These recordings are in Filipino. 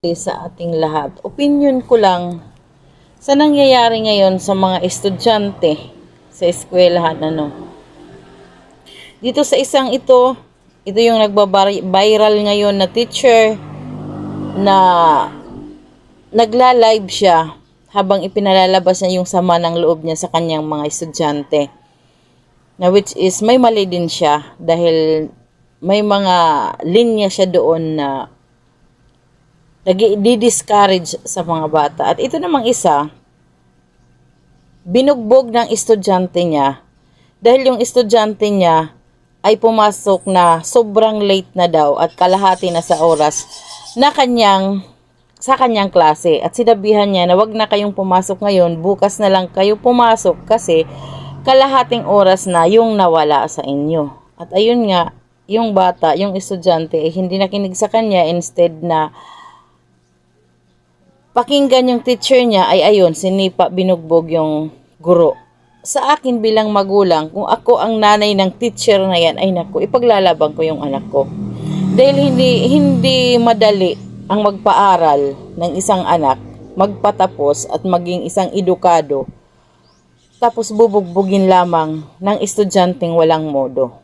sa ating lahat. Opinion ko lang sa nangyayari ngayon sa mga estudyante sa eskwelahan ano. Dito sa isang ito, ito yung nagba-viral ngayon na teacher na nagla-live siya habang ipinalalabas niya yung sama ng loob niya sa kanyang mga estudyante. Na which is may mali din siya dahil may mga linya siya doon na nag-discourage sa mga bata. At ito namang isa, binugbog ng estudyante niya dahil yung estudyante niya ay pumasok na sobrang late na daw at kalahati na sa oras na kanyang sa kanyang klase at sinabihan niya na wag na kayong pumasok ngayon, bukas na lang kayo pumasok kasi kalahating oras na yung nawala sa inyo. At ayun nga, yung bata, yung estudyante, eh, hindi nakinig sa kanya instead na pakinggan yung teacher niya ay ayun, sinipa binugbog yung guro. Sa akin bilang magulang, kung ako ang nanay ng teacher na yan, ay naku, ipaglalaban ko yung anak ko. Dahil hindi, hindi madali ang magpaaral ng isang anak, magpatapos at maging isang edukado, tapos bubugbugin lamang ng estudyanteng walang modo.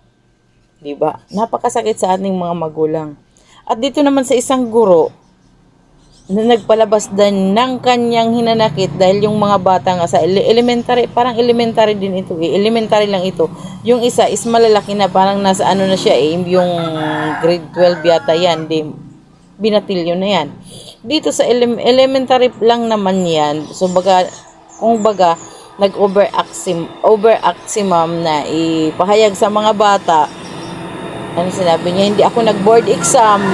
'Di ba? Napakasakit sa ating mga magulang. At dito naman sa isang guro na nagpalabas din ng kanyang hinanakit dahil yung mga bata nga sa ele- elementary, parang elementary din ito eh. Elementary lang ito. Yung isa is malalaki na parang nasa ano na siya eh, yung grade 12 yata yan. Di, binatilyo na yan. Dito sa ele- elementary lang naman yan. So baga, kung baga, nag-overact si, overact si ma'am na ipahayag sa mga bata ano sinabi niya, hindi ako nag-board exam.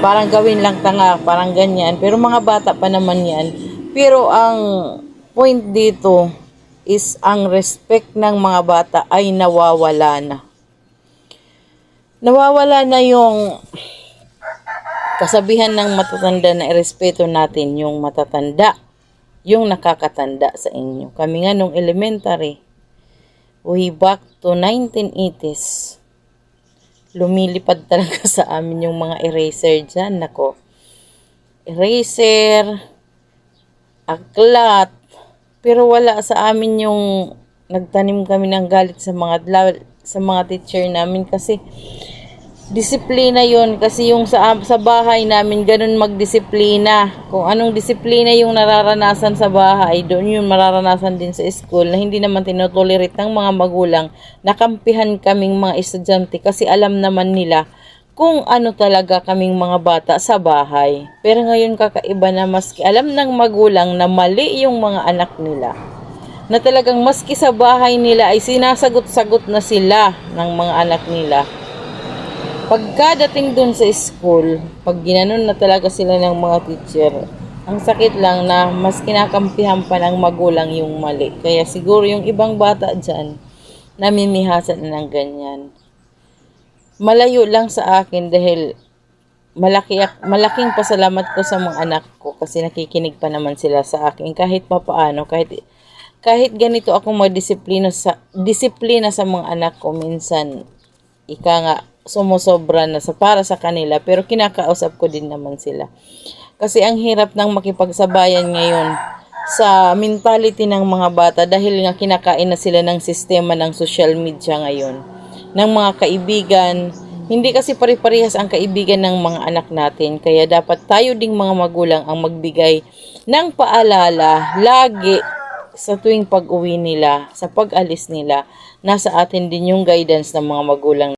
Parang gawin lang tanga, parang ganyan. Pero mga bata pa naman yan. Pero ang point dito is ang respect ng mga bata ay nawawala na. Nawawala na yung kasabihan ng matatanda na irespeto natin yung matatanda, yung nakakatanda sa inyo. Kami nga nung elementary, way back to 1980s, lumilipad talaga sa amin yung mga eraser dyan. Nako. Eraser, aklat, pero wala sa amin yung nagtanim kami ng galit sa mga sa mga teacher namin kasi disiplina yon kasi yung sa sa bahay namin ganun magdisiplina. Kung anong disiplina yung nararanasan sa bahay doon yung mararanasan din sa school na hindi naman tinotolerate ng mga magulang. Nakampihan kaming mga estudyante kasi alam naman nila kung ano talaga kaming mga bata sa bahay. Pero ngayon kakaiba na maski alam ng magulang na mali yung mga anak nila na talagang maski sa bahay nila ay sinasagot-sagot na sila ng mga anak nila pagkadating dun sa school, pag ginanon na talaga sila ng mga teacher, ang sakit lang na mas kinakampihan pa ng magulang yung mali. Kaya siguro yung ibang bata dyan, namimihasan na ng ganyan. Malayo lang sa akin dahil malaki, malaking pasalamat ko sa mga anak ko kasi nakikinig pa naman sila sa akin kahit papaano, kahit kahit ganito ako magdisiplina sa disiplina sa mga anak ko minsan ika nga sumusobra na sa para sa kanila pero kinakausap ko din naman sila. Kasi ang hirap ng makipagsabayan ngayon sa mentality ng mga bata dahil nga kinakain na sila ng sistema ng social media ngayon. Ng mga kaibigan, hindi kasi pare-parehas ang kaibigan ng mga anak natin kaya dapat tayo ding mga magulang ang magbigay ng paalala lagi sa tuwing pag-uwi nila, sa pag-alis nila, nasa atin din yung guidance ng mga magulang